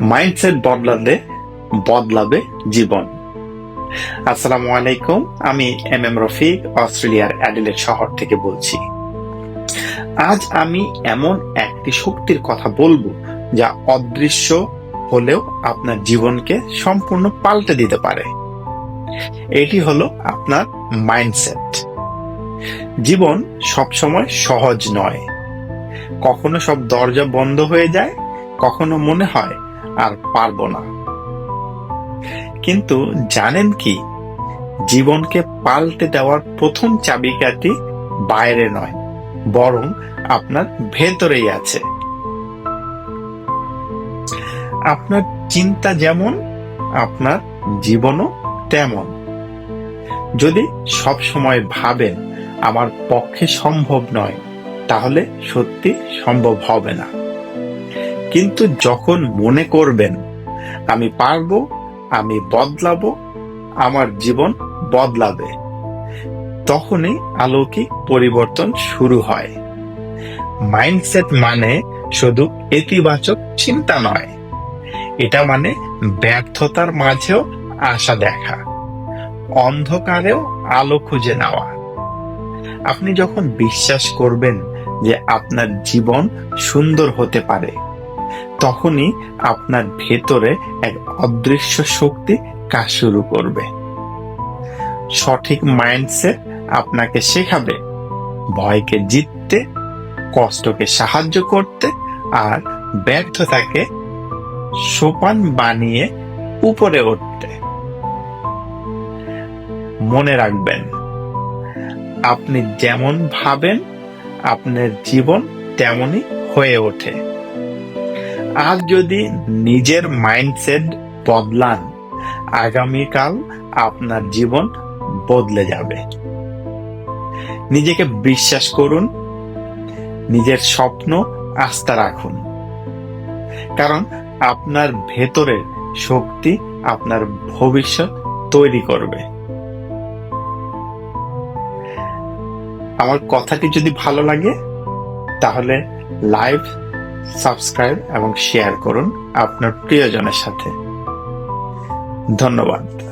Mindset বদলালে, বদলাবে জীবন। আসসালামু আলাইকুম, আমি এম এম রফিক, অস্ট্রেলিয়ার অ্যাডিলেড শহর থেকে বলছি। আজ আমি এমন একটি শক্তির কথা বলব, যা অদৃশ্য হলেও আপনার জীবনকে সম্পূর্ণ পাল্টে দিতে পারে। এটি হলো আপনার মাইন্ডসেট। জীবন সবসময় সহজ নয়। কখনো সব দরজা বন্ধ হয়ে যায় কখনো মনে হয় আর পারব না। কিন্তু জানেন কি, জীবনকে পাল্টে দেওয়ার প্রথম চাবিকাঠি বাইরে নয়, বরং আপনার ভেতরেই আছে। আপনার চিন্তা যেমন, আপনার জীবনও তেমন। যদি সব সময় ভাবেন, আমার পক্ষে সম্ভব নয়, তাহলে সত্যি সম্ভব হবে না। কিন্তু যখন মনে করবেন আমি পারব, আমি বদলাবো, আমার জীবন বদলাবে, তখনই অলৌকিক পরিবর্তন শুরু হয়। মাইন্ডসেট মানে শুধু ইতিবাচক চিন্তা নয়। এটা মানে ব্যর্থতার মাঝেও আশা দেখা, অন্ধকারেও আলো খুঁজে নেওয়া। আপনি যখন বিশ্বাস করবেন যে আপনার জীবন সুন্দর হতে পারে তখনই আপনার ভেতরে এক অদৃশ্য শক্তি কাজ শুরু করবে। সঠিক মাইন্ডসেট আপনাকে শেখাবে ভয়কে জিততে, কষ্টকে সাহায্য করতে আর ব্যর্থতাকে সোপান বানিয়ে উপরে উঠতে। মনে রাখবেন, আপনি যেমন ভাবেন, আপনার জীবন তেমনই হয়ে ওঠে। আজ যদি নিজের মাইন্ডসেট বদলান, আগামীকাল আপনার জীবন বদলে যাবে। নিজেকে বিশ্বাস করুন, নিজের স্বপ্ন আস্থা রাখুন। কারণ আপনার ভেতরের শক্তি আপনার ভবিষ্যৎ তৈরি করবে। আমার কথাটি যদি ভালো লাগে, তাহলে লাইভ সাবস্ক্রাইব এবং শেয়ার করুন আপনার প্রিয়জনের সাথে। ধন্যবাদ।